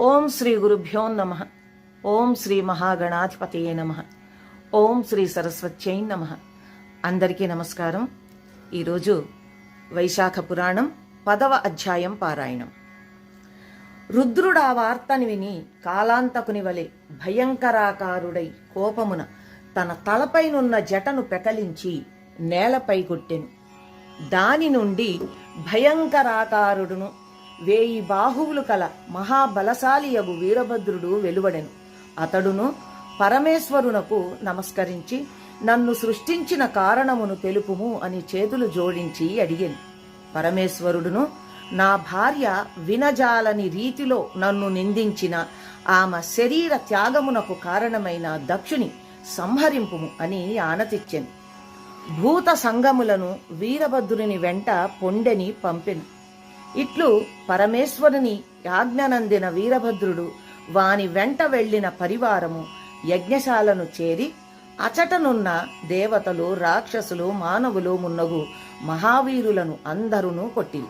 ఓం శ్రీ గురుభ్యో నమ. ఓం శ్రీ మహాగణాధిపతయే నమ. ఓం శ్రీ సరస్వత్యై నమ. అందరికీ నమస్కారం. ఈరోజు వైశాఖ పురాణం పదవ అధ్యాయం పారాయణం. రుద్రుడా వార్తని విని కాలాంతకుని వలె భయంకరాకారుడై కోపమున తన తలపైనున్న జటను పెకలించి నేలపై కొట్టెను. దాని నుండి భయంకరాకారుడును వేయి బాహువులు కల మహాబలశాలియగు వీరభద్రుడు వెలువడెను. అతడును పరమేశ్వరునకు నమస్కరించి నన్ను సృష్టించిన కారణమును తెలుపుము అని చేతులు జోడించి అడిగాను. పరమేశ్వరుడును నా భార్య వినజాలని రీతిలో నన్ను నిందించిన ఆమె శరీర త్యాగమునకు కారణమైన దక్షుని సంహరింపుము అని ఆనతిచ్చెను. భూత సంగములను వీరభద్రుని వెంట పొండెని పంపెను. ఇట్లు పరమేశ్వరుని యాజ్ఞనందిన వీరభద్రుడు వాని వెంట వెళ్ళిన పరివారము యజ్ఞశాలను చేరి అచటనున్న దేవతలు రాక్షసులు మానవులు మున్నగు మహావీరులను అందరును కొట్టి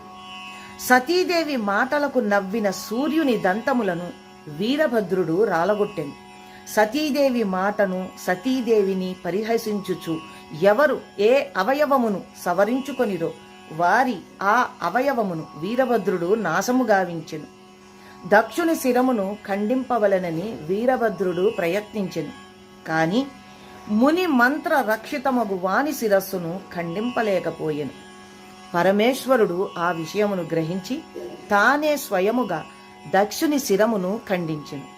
సతీదేవి మాటలకు నవ్విన సూర్యుని దంతములను వీరభద్రుడు రాలగొట్టెను. సతీదేవి మాటను సతీదేవిని పరిహసించుచు ఎవరు ఏ అవయవమును సవరించుకొనిరో వారి ఆ అవయవమును వీరభద్రుడు నాశము గావించెను. దక్షుని శిరమును ఖండింపవలనని వీరభద్రుడు ప్రయత్నించెను. కాని ముని మంత్ర రక్షితమగు వాని శిరస్సును ఖండింపలేకపోయెను. పరమేశ్వరుడు ఆ విషయమును గ్రహించి తానే స్వయముగా దక్షుని శిరమును ఖండించెను.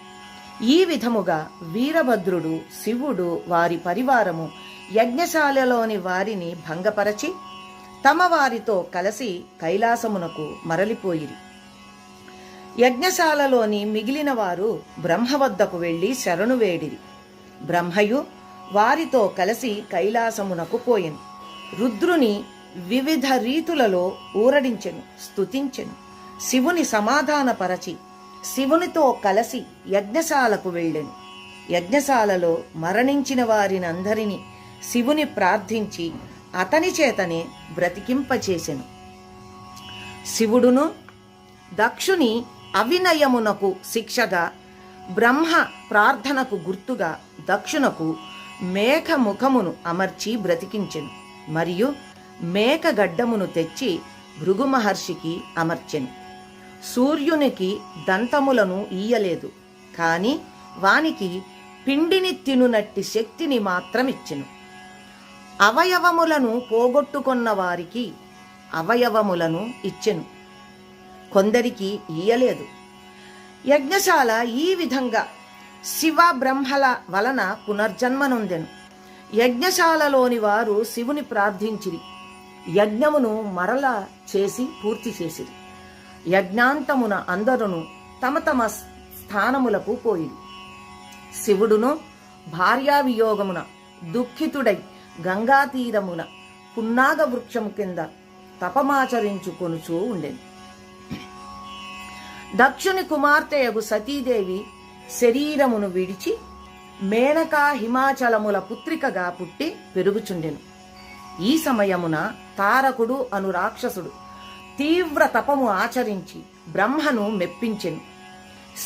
ఈ విధముగా వీరభద్రుడు శివుడు వారి పరివారము యజ్ఞశాలలోని వారిని భంగపరచి తమ వారితో కలిసి కైలాసమునకు మరలిపోయిరి. యజ్ఞశాలలోని మిగిలిన వారు బ్రహ్మ వద్దకు వెళ్ళి శరణు వేడిరి. బ్రహ్మయు వారితో కలిసి కైలాసమునకు పోయెను. రుద్రుని వివిధ రీతులలో ఊరడించెను స్తుతించెను. శివుని సమాధానపరచి శివునితో కలిసి యజ్ఞశాలకు వెళ్ళెను. యజ్ఞశాలలో మరణించిన వారినందరినీ శివుని ప్రార్థించి అతని చేతనే బ్రతికింపచేసెను. శివుడును దక్షుని అవినయమునకు శిక్షగా బ్రహ్మ ప్రార్థనకు గుర్తుగా దక్షునకు మేఘముఖమును అమర్చి బ్రతికించెను మరియు మేకగడ్డమును తెచ్చి భృగు మహర్షికి అమర్చెను. సూర్యునికి దంతములను ఈయలేదు కాని వానికి పిండిని తినునట్టి శక్తిని మాత్రమిచ్చెను. అవయవములను పోగొట్టుకొన్న వారికి అవయవములను ఇచ్చెను. కొందరికి ఈయలేదు యజ్ఞశాల ఈ విధంగా శివ బ్రహ్మల వలన పునర్జన్మనొందెను. యజ్ఞశాలలోని వారు శివుని ప్రార్థించిరి. యజ్ఞమును మరల చేసి పూర్తి చేసిరి. యజ్ఞాంతమున అందరును తమ తమ స్థానములకు పోయిరి. శివుడును భార్యావియోగమున దుఃఖితుడై గంగాతీరమున పున్నాగ వృక్షము కింద తపమాచరించుకొనుచూ ఉండెను. దక్షుని కుమార్తెయగు సతీదేవి శరీరమును విడిచి మేనకా హిమాచలముల పుత్రికగా పుట్టి పెరుగుచుండెను. ఈ సమయమున తారకుడు అను రాక్షసుడు తీవ్ర తపము ఆచరించి బ్రహ్మను మెప్పించెను.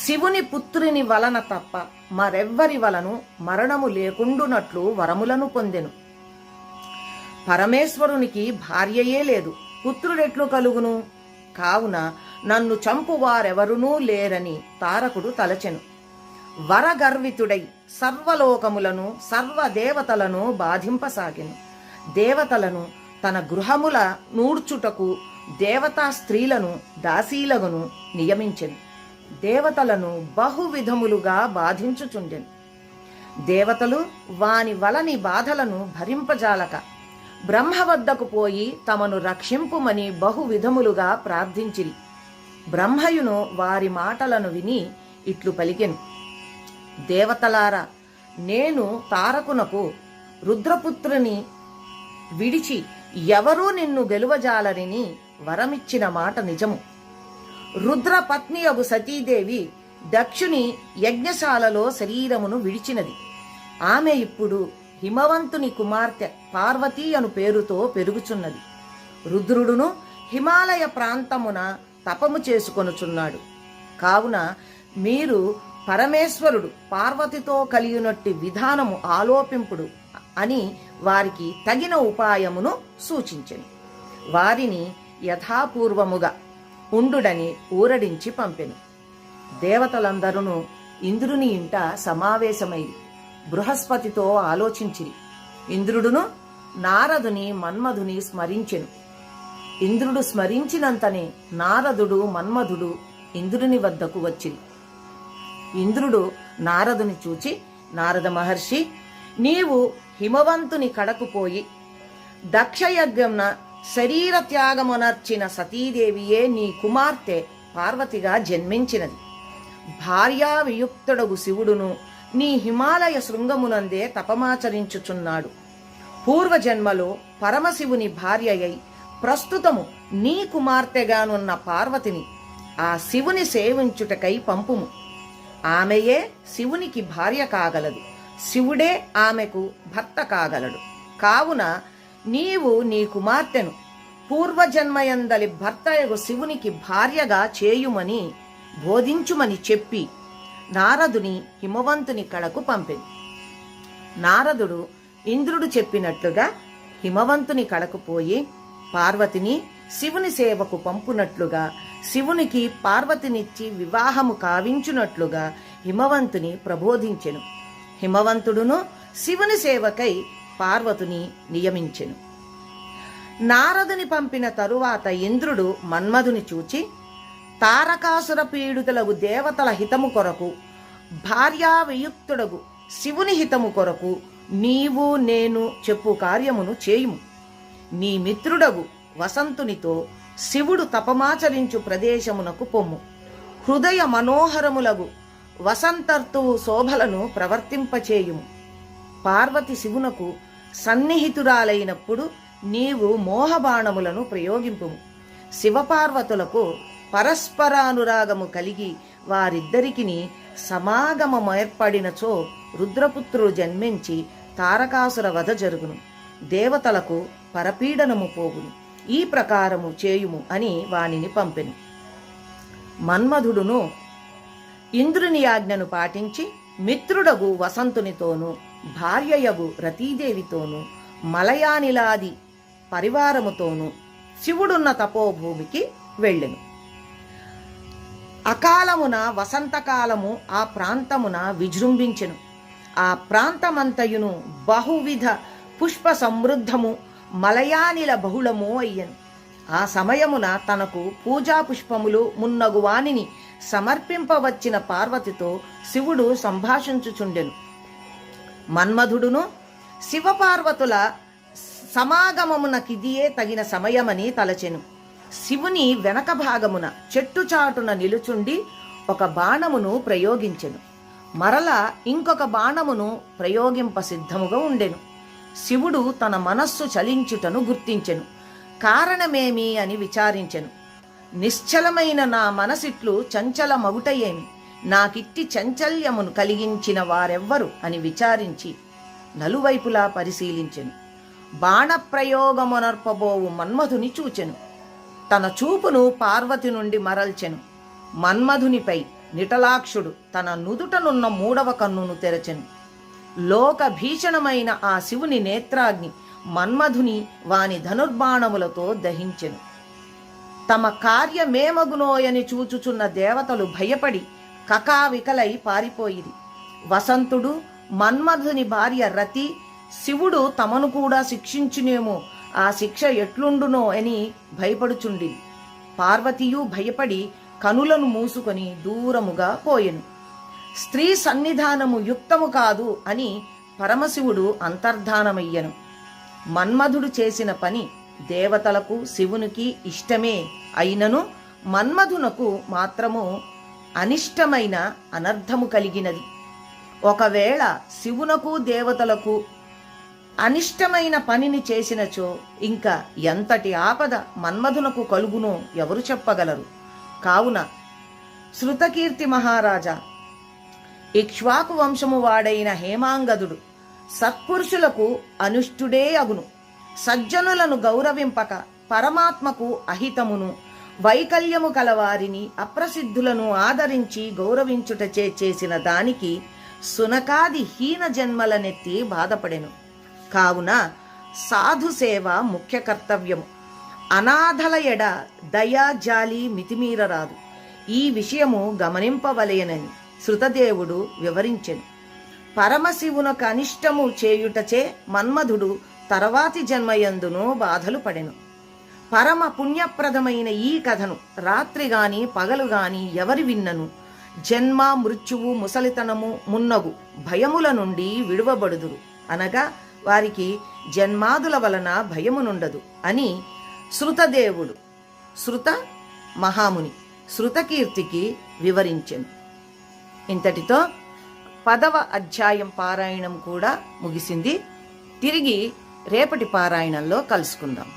శివుని పుత్రుని వలన తప్ప మరెవ్వరి వలను మరణము లేకుండునట్లు వరములను పొందెను. పరమేశ్వరునికి భార్యయే లేదు పుత్రుడెట్లు కలుగును? కావున నన్ను చంపువారెవరునూ లేరని తారకుడు తలచెను. వరగర్వితుడై సర్వలోకములను సర్వదేవతలను బాధింపసాగెను. దేవతలను తన గృహముల నూడ్చుటకు దేవతా స్త్రీలను దాసీలగును నియమించెను. దేవతలను బహువిధములుగా బాధించుచుండెను. దేవతలు వాని వలని బాధలను భరింపజాలక బ్రహ్మ వద్దకు పోయి తమను రక్షింపుమని బహు విధములుగా ప్రార్థించిరి. బ్రహ్మయును వారి మాటలను విని ఇట్లు పలికెను. దేవతలారా నేను తారకునకు రుద్రపుత్రుని విడిచి ఎవరూ నిన్ను గెలువజాలరని వరమిచ్చిన మాట నిజము. రుద్రపత్నియగు సతీదేవి దక్షుని యజ్ఞశాలలో శరీరమును విడిచినది. ఆమె ఇప్పుడు హిమవంతుని కుమార్తె పార్వతీ అను పేరుతో పెరుగుచున్నది. రుద్రుడును హిమాలయ ప్రాంతమున తపము చేసుకొనుచున్నాడు. కావున మీరు పరమేశ్వరుడు పార్వతితో కలిగినట్టి విధానము ఆలోపింపుడు అని వారికి తగిన ఉపాయమును సూచించను. వారిని యథాపూర్వముగా ఉండుడని ఊరడించి పంపెను. దేవతలందరూ ఇంద్రుని ఇంట సమావేశమైంది బృహస్పతితో ఆలోచించిరి. ఇంద్రుడును నారదుని మన్మధుని స్మరించెను. ఇంద్రుడు స్మరించినంతనే నారదుడు మన్మధుడు ఇంద్రుని వద్దకు వచ్చిరి. ఇంద్రుడు నారదుని చూచి నారద మహర్షి నీవు హిమవంతుని కడకు పోయి దక్షయజ్ఞంన శరీర త్యాగమునర్చిన సతీదేవియే నీ కుమార్తె పార్వతిగా జన్మించినది. భార్యా వియుక్తుడగు శివుడును నీ హిమాలయ శృంగమునందే తపమాచరించుచున్నాడు. పూర్వజన్మలో పరమశివుని భార్యయై ప్రస్తుతము నీ కుమార్తెగానున్న పార్వతిని ఆ శివుని సేవించుటకై పంపుము. ఆమెయే శివునికి భార్య కాగలదు. శివుడే ఆమెకు భర్త కాగలడు. కావున నీవు నీ కుమార్తెను పూర్వజన్మయందలి భర్తయగు శివునికి భార్యగా చేయుమని బోధించుమని చెప్పి నారదుని హిమవంతుని కడకు పంపింది. నారదుడు ఇంద్రుడు చెప్పినట్లుగా హిమవంతుని కడకు పోయి పార్వతిని శివుని సేవకు పంపునట్లుగా శివునికి పార్వతినిచ్చి వివాహము కావించునట్లుగా హిమవంతుని ప్రబోధించెను. హిమవంతుడును శివుని సేవకై పార్వతుని నియమించెను. నారదుని పంపిన తరువాత ఇంద్రుడు మన్మధుని చూచి తారకాసుర పీడితులగు దేవతల హితము కొరకు భార్యా వియుక్తుడగు శివుని హితము కొరకు నీవు నేను చెప్పు కార్యమును చేయుము. నీ మిత్రుడగు వసంతునితో శివుడు తపమాచరించు ప్రదేశమునకు పొమ్ము. హృదయ మనోహరములగు వసంతర్తువు శోభలను ప్రవర్తింపచేయుము. పార్వతి శివునకు సన్నిహితురాలైనప్పుడు నీవు మోహబాణములను ప్రయోగింపుము. శివపార్వతులకు పరస్పరానురాగము కలిగి వారిద్దరికిని సమాగమమేర్పడినచో రుద్రపుత్రుడు జన్మించి తారకాసుర వధ జరుగును. దేవతలకు పరపీడనము పోగును. ఈ ప్రకారము చేయుము అని వానిని పంపెను. మన్మధుడును ఇంద్రుని ఆజ్ఞను పాటించి మిత్రుడగు వసంతునితోనూ భార్యయగు రతీదేవితోనూ మలయానిలాది పరివారముతోనూ శివుడున్న తపోభూమికి వెళ్ళెను. అకాలమున వసంతకాలము ఆ ప్రాంతమున విజృంభించెను. ఆ ప్రాంతమంతయును బహువిధ పుష్ప సమృద్ధము మలయానిల బహుళము అయ్యను. ఆ సమయమున తనకు పూజా పుష్పములు మున్నగు వానిని సమర్పింపవచ్చిన పార్వతితో శివుడు సంభాషించుచుండెను. మన్మధుడును శివపార్వతుల సమాగమమునకిదియే తగిన సమయమని తలచెను. శివుని వెనక భాగమున చెట్టు చాటున నిలుచుండి ఒక బాణమును ప్రయోగించెను. మరల ఇంకొక బాణమును ప్రయోగింప సిద్ధముగా ఉండెను. శివుడు తన మనస్సు చలించుటను గుర్తించెను. కారణమేమి అని విచారించెను. నిశ్చలమైన నా మనసిట్లు చంచల మగుటయేమి నాకిట్టి చంచల్యమును కలిగించిన వారెవ్వరు అని విచారించి నలువైపులా పరిశీలించెను. బాణప్రయోగమునర్పబోవు మన్మధుని చూచెను. తన చూపును పార్వతి నుండి మరల్చెను. మన్మధునిపై నిటలాక్షుడు తన నుదుటనున్న మూడవ కన్నును తెరచెను. లోక భీషణమైన ఆ శివుని నేత్రాగ్ని మన్మధుని వాని ధనుర్బాణములతో దహించెను. తమ కార్యమేమగునోయని చూచుచున్న దేవతలు భయపడి కకావికలై పారిపోయిరి. వసంతుడు మన్మధుని భార్య రతి శివుడు తమను కూడా శిక్షించునేమో ఆ శిక్ష ఎట్లుండునో అని భయపడుచుండి పార్వతీయు భయపడి కనులను మూసుకొని దూరముగా పోయెను. స్త్రీ సన్నిధానము యుక్తము కాదు అని పరమశివుడు అంతర్ధానమయ్యను. మన్మధుడు చేసిన పని దేవతలకు శివునికి ఇష్టమే అయినను మన్మధునకు మాత్రము అనిష్టమైన అనర్థము కలిగినది. ఒకవేళ శివునకు దేవతలకు అనిష్టమైన పనిని చేసినచో ఇంకా ఎంతటి ఆపద మన్మధునకు కలుగునో ఎవరు చెప్పగలరు? కావున శృతకీర్తి మహారాజా ఇక్ష్వాకు వంశము వాడైన హేమాంగదుడు సత్పురుషులకు అనుష్టుడే అగును. సజ్జనులను గౌరవింపక పరమాత్మకు అహితమును వైకల్యము కలవారిని అప్రసిద్ధులను ఆదరించి గౌరవించుటచే చేసిన దానికి సునకాది హీన జన్మలనెత్తి బాధపడెను. కావున సాధు సేవ ముఖ్య కర్తవ్యము. అనాథల ఎడ దయా జాలి మితిమీరరాదు. ఈ విషయము గమనింపవలయనని శృతదేవుడు వివరించెను. పరమశివున కనిష్టము చేయుటచే మన్మధుడు తర్వాతి జన్మయందును బాధలు పడెను. పరమ పుణ్యప్రదమైన ఈ కథను రాత్రి గాని పగలు గాని ఎవరి విన్నను? జన్మ మృత్యువు ముసలితనము మున్నగు భయముల నుండి విడువబడుదురు. అనగా వారికి జన్మాదుల వలన భయమునుండదు అని శృతదేవుడు శృత మహాముని శృతకీర్తికి వివరించెను. ఇంతటితో పదవ అధ్యాయం పారాయణం కూడా ముగిసింది. తిరిగి రేపటి పారాయణంలో కలుసుకుందాం.